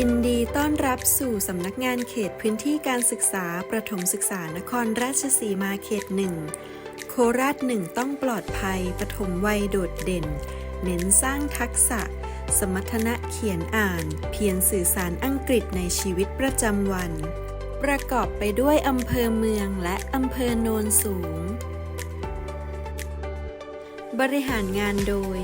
ยินดีต้อนรับสู่สำนักงานเขตพื้นที่การศึกษาประถมศึกษานครราชสีมาเขตหนึ่งโคราชหนึ่งต้องปลอดภัยปฐมวัยโดดเด่น เน้นสร้างทักษะ สมรรถนะเขียนอ่าน เพียรสื่อสารอังกฤษในชีวิตประจำวัน ประกอบไปด้วยอำเภอเมืองและอำเภอโนนสูง บริหารงานโดย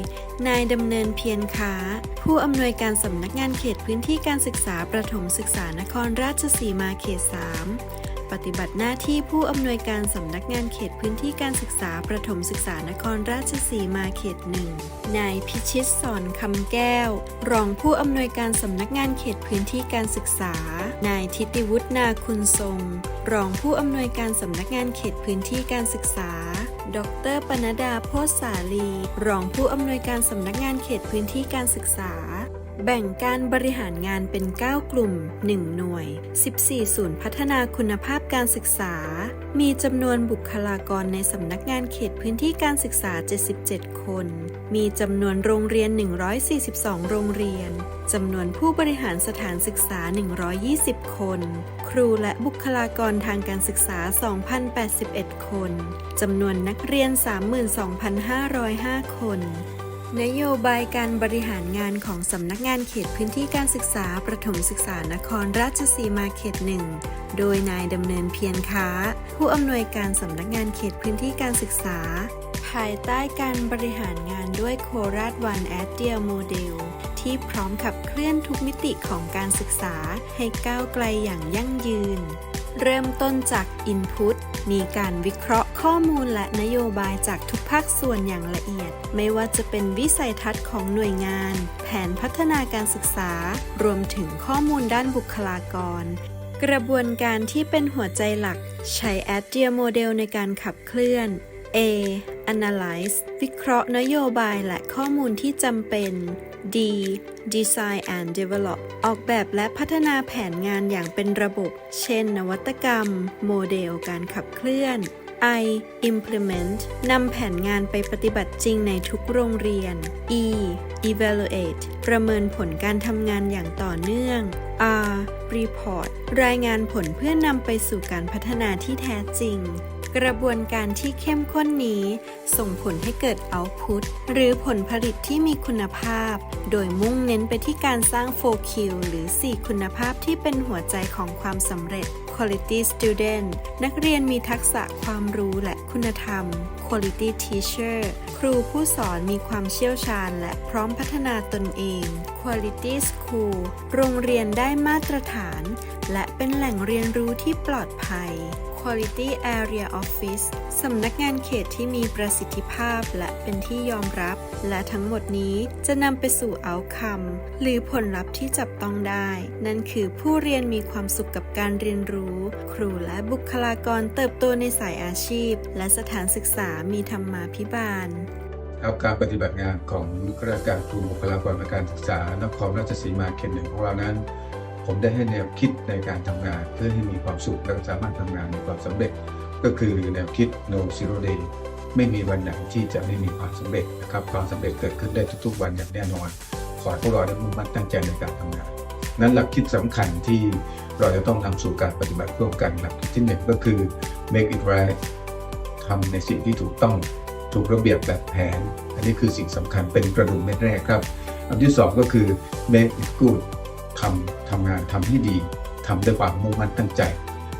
นายดำเนินเพียรค้า ผู้อำนวยการสำนักงานเขตพื้นที่การศึกษาประถมศึกษานครราชสีมาเขต 3 ปฏิบัติหน้าที่ผู้อำนวยการสำนักงานเขตพื้นที่การศึกษาประถมศึกษานครราชสีมาเขตหนึ่งนายพิชิตสอนคำแก้ว รองผู้อำนวยการสำนักงานเขตพื้นที่การศึกษา นายทิติวุฒนาคุณทรง รองผู้อำนวยการสำนักงานเขตพื้นที่การศึกษา ดรปนดาโพธสาลี รองผู้อำนวยการสำนักงานเขตพื้นที่การศึกษา แบ่งการบริหารงานเป็น 9 กลุ่ม 1 หน่วย 14 ศูนย์พัฒนาคุณภาพการศึกษา มีจำนวนบุคลากรในสำนักงานเขตพื้นที่การศึกษา 77 คน มีจำนวนโรงเรียน 142 โรงเรียน จำนวนผู้บริหารสถานศึกษา 120 คน ครูและบุคลากรทางการศึกษา 2,081 คน จำนวนนักเรียน 32,505 คน นโยบายการบริหารงานของสำนักงานเขตพื้นที่การศึกษาประถมศึกษานครราชสีมาเขตหนึ่ง โดยนายดำเนินเพียรค้า ผู้อำนวยการสำนักงานเขตพื้นที่การศึกษา ภายใต้การบริหารงานด้วยโคราชวันแอดเดียโมเดลที่พร้อมขับเคลื่อนทุกมิติของการศึกษาให้ก้าวไกลอย่างยั่งยืน เริ่มต้นจาก Input มีการวิเคราะห์ ข้อมูลและนโยบายจากทุกภาคส่วนอย่างละเอียด ไม่ว่าจะเป็นวิสัยทัศน์ของหน่วยงาน แผนพัฒนาการศึกษา รวมถึงข้อมูลด้านบุคลากร กระบวนการที่เป็นหัวใจหลัก ใช้ a d i a Model ในการขับเคลื่อน A. Analyze วิเคราะห์นโยบายและข้อมูลที่จำเป็น D. Design and Develop ออกแบบและพัฒนาแผนงานอย่างเป็นระบบ เช่น นวัตกรรม โมเดลการขับเคลื่อน I. Implement นำแผนงานไปปฏิบัติจริงในทุกโรงเรียน E. Evaluate ประเมินผลการทำงานอย่างต่อเนื่อง R. Report รายงานผลเพื่อนำไปสู่การพัฒนาที่แท้จริง กระบวนการที่เข้มข้นนี้ ส่งผลให้เกิด output หรือผลผลิตที่มีคุณภาพ โดยมุ่งเน้นไปที่การสร้าง 4Q หรือ 4 คุณภาพที่เป็นหัวใจของความสำเร็จ Quality Student นักเรียนมีทักษะความรู้และคุณธรรม Quality Teacher ครูผู้สอนมีความเชี่ยวชาญและพร้อมพัฒนาตนเอง Quality School โรงเรียนได้มาตรฐาน และเป็นแหล่งเรียนรู้ที่ปลอดภัย Quality Area Office สำนักงานเขตที่มีประสิทธิภาพและเป็นที่ยอมรับ และทั้งหมดนี้จะนำไปสู่ outcome หรือผลลัพธ์ที่จับต้องได้ นั่นคือผู้เรียนมีความสุขกับการเรียนรู้ ครูและบุคลากรเติบโตในสายอาชีพ และสถานศึกษามีธรรมาภิบาลครับการปฏิบัติงานของข้าราชการครูบุคลากรทางการศึกษานครราชสีมาเขตหนึ่งของเรานั้น ผมได้ให้แนวคิดในการทำงาน เพื่อให้มีความสุขและสามารถทำงานมีความสำเร็จ ก็คือแนวคิด no zero day ไม่มีวันไหนที่จะไม่มีความสำเร็จนะครับความสำเร็จเกิดขึ้นได้ทุกๆ วันอย่างแน่นอน ขอให้พวกเราได้มุ่งมั่นตั้งใจในการทำงาน นั้นหลักคิดสำคัญที่เราจะต้องนำสู่การปฏิบัติร่วมกันหลักคิดที่หนึ่งก็คือ make it right ทำในสิ่งที่ถูกต้องถูกระเบียบแบบแผน อันนี้คือสิ่งสำคัญเป็นกระดุมเม็ดแรกครับ อันที่สองก็คือ make it good ทำทำงานทำให้ดีทำด้วยความมุ่งมั่นตั้งใจ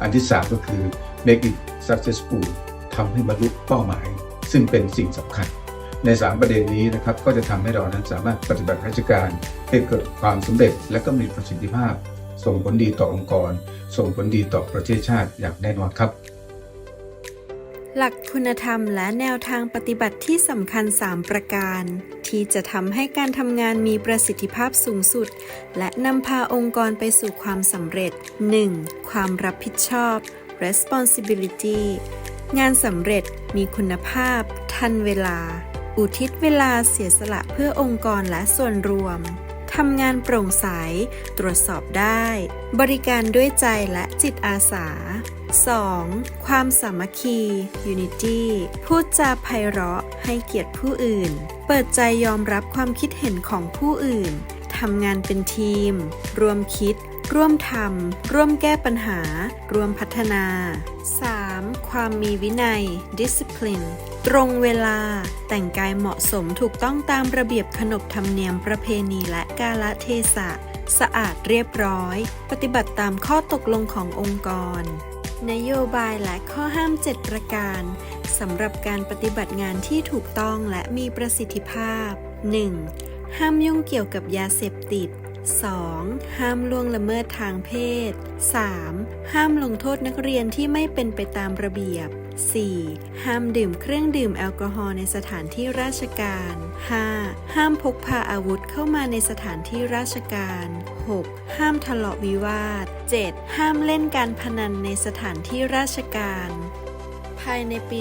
อันที่สามก็คือ make it successful ทำให้บรรลุเป้าหมาย ซึ่งเป็นสิ่งสำคัญ ใน 3 ประเด็นนี้นะครับก็จะทำให้เรานั้นสามารถปฏิบัติราชการให้เกิดความสำเร็จและก็มีประสิทธิภาพ ส่งผลดีต่อองค์กร ส่งผลดีต่อประเทศชาติอย่างแน่นอนครับ หลักคุณธรรมและแนวทางปฏิบัติที่สำคัญ 3 ประการ ที่จะทำให้การทำงานมีประสิทธิภาพสูงสุด และนำพาองค์กรไปสู่ความสำเร็จ 1. ความรับผิดชอบ responsibility งานสำเร็จมีคุณภาพ ทันเวลา อุทิศเวลาเสียสละเพื่อองค์กรและส่วนรวมทำงานโปร่งใส ตรวจสอบได้ บริการด้วยใจและจิตอาสา 2. ความสามัคคี Unity พูดจาไพเราะให้เกียรติผู้อื่น เปิดใจยอมรับความคิดเห็นของผู้อื่น ทำงานเป็นทีม รวมคิด ร่วมทำ ร่วมแก้ปัญหา ร่วมพัฒนา 3. ความมีวินัย discipline ตรงเวลา แต่งกายเหมาะสมถูกต้องตามระเบียบขนบธรรมเนียมประเพณีและกาลเทศะ สะอาดเรียบร้อย ปฏิบัติตามข้อตกลงขององค์กร นโยบายและข้อห้าม 7 ประการสำหรับการปฏิบัติงานที่ถูกต้องและมีประสิทธิภาพ 1. ห้ามยุ่งเกี่ยวกับยาเสพติด 2. ห้ามล่วงละเมิดทางเพศ 3. ห้ามลงโทษนักเรียนที่ไม่เป็นไปตามระเบียบ 4. ห้ามดื่มเครื่องดื่มแอลกอฮอล์ในสถานที่ราชการ 5. ห้ามพกพาอาวุธเข้ามาในสถานที่ราชการ 6. ห้ามทะเลาะวิวาท 7. ห้ามเล่นการพนันในสถานที่ราชการ ภายในปี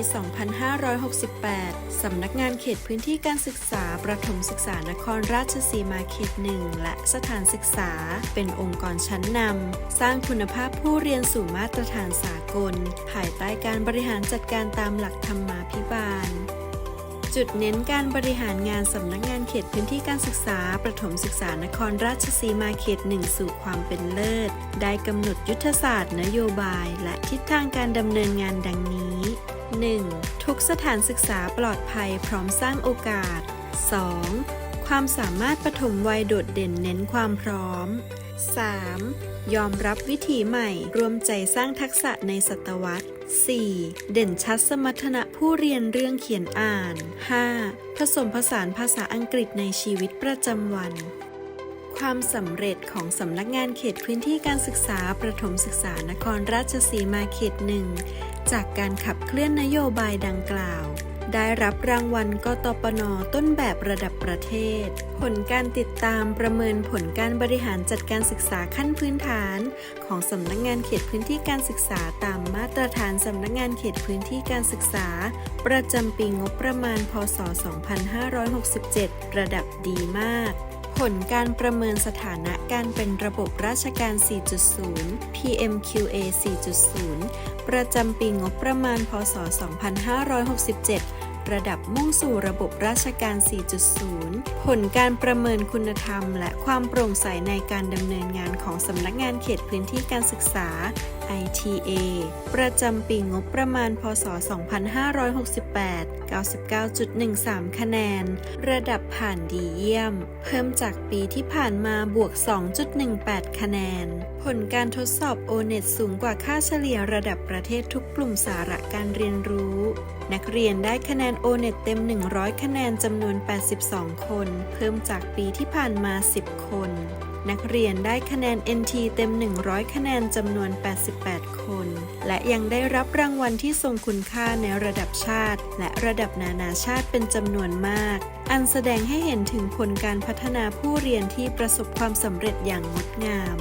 2568 สำนักงานเขตพื้นที่การศึกษา ประถมศึกษานครราชสีมาเขตหนึ่งและสถานศึกษา เป็นองค์กรชั้นนำสร้างคุณภาพผู้เรียนสู่มาตรฐานสากล ภายใต้การบริหารจัดการตามหลักธรรมาภิบาล จุดเน้นการบริหารงานสำนักงานเขตพื้นที่การศึกษา ประถมศึกษานครราชสีมาเขตหนึ่งสู่ความเป็นเลิศ ได้กำหนดยุทธศาสตร์ นโยบาย และทิศทางการดำเนินงานดังนี้ 1. ทุกสถานศึกษาปลอดภัยพร้อมสร้างโอกาส 2. ความสามารถปฐมวัยโดดเด่นเน้นความพร้อม 3. ยอมรับวิถีใหม่ รวมใจสร้างทักษะในศตวรรษ 4. เด่นชัดสมรรถนะผู้เรียนเรื่องเขียนอ่าน 5. ผสมผสานภาษาอังกฤษในชีวิตประจำวัน ความสำเร็จของสำนักงานเขตพื้นที่การศึกษาประถมศึกษานครราชสีมาเขตหนึ่งจากการขับเคลื่อนนโยบายดังกล่าว ได้รับรางวัลกตปนต้นแบบระดับประเทศ ผลการติดตามประเมินผลการบริหารจัดการศึกษาขั้นพื้นฐาน ของสำนักงานเขตพื้นที่การศึกษาตามมาตรฐานสำนักงานเขตพื้นที่การศึกษา ประจำปีงบประมาณ พศ 2567 ระดับดีมาก ผลการประเมินสถานะการเป็นระบบราชการ 4.0 PMQA 4.0 ประจำปีงบประมาณ พศ 2567 ระดับมุ่งสู่ระบบราชการ 4.0 ผลการประเมินคุณธรรม และความโปร่งใสในการดำเนินงานของสำนักงานเขตพื้นที่การศึกษา ITA ประจำปีงบประมาณ พศ 2568 99.13 คะแนน ระดับผ่านดีเยี่ยม เพิ่มจากปีที่ผ่านมาบวก 2.18 คะแนน ผลการทดสอบ O-NET สูงกว่าค่าเฉลี่ยระดับประเทศทุกกลุ่มสาระการเรียนรู้ นักเรียนได้คะแนน O-NET เต็ม 100 คะแนนจำนวน 82 คน เพิ่มจากปีที่ผ่านมา 10 คน นักเรียนได้คะแนน NT เต็ม 100 คะแนนจำนวน 88 คน และยังได้รับรางวัลที่ทรงคุณค่าในระดับชาติ และระดับนานาชาติเป็นจำนวนมาก อันแสดงให้เห็นถึงผลการพัฒนาผู้เรียนที่ประสบความสำเร็จอย่างงดงาม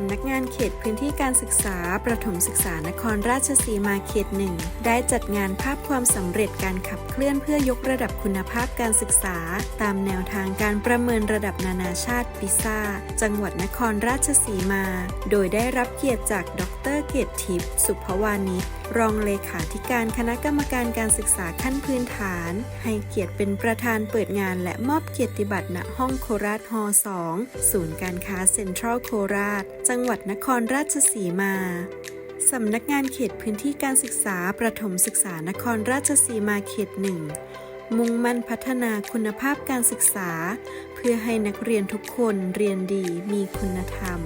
ำนักงานเขตพื้นที่การศึกษา ประถมศึกษานครราชสีมาเขตหนึ่งได้จัดงานภาพความสำเร็จการขับเคลื่อนเพื่อยกระดับคุณภาพการศึกษา ตามแนวทางการประเมินระดับนานาชาติปิซ่า จังหวัดนครราชสีมา โดยได้รับเกียรติจากดรเกียรติทิพย์สุภวานิช รองเลขาธิการคณะกรรมการการศึกษาขั้นพื้นฐาน ให้เกียรติเป็นประธานเปิดงานและมอบเกียรติบัตรณห้องโคราชฮอ2ศูนย์การค้าเซ็นทรัลโคราช จังหวัดนครราชสีมาสำนักงานเขตพื้นที่การศึกษาประถมศึกษานครราชสีมาเขตหนึ่งมุ่งมั่นพัฒนาคุณภาพการศึกษา เพื่อให้นักเรียนทุกคนเรียนดีมีคุณธรรม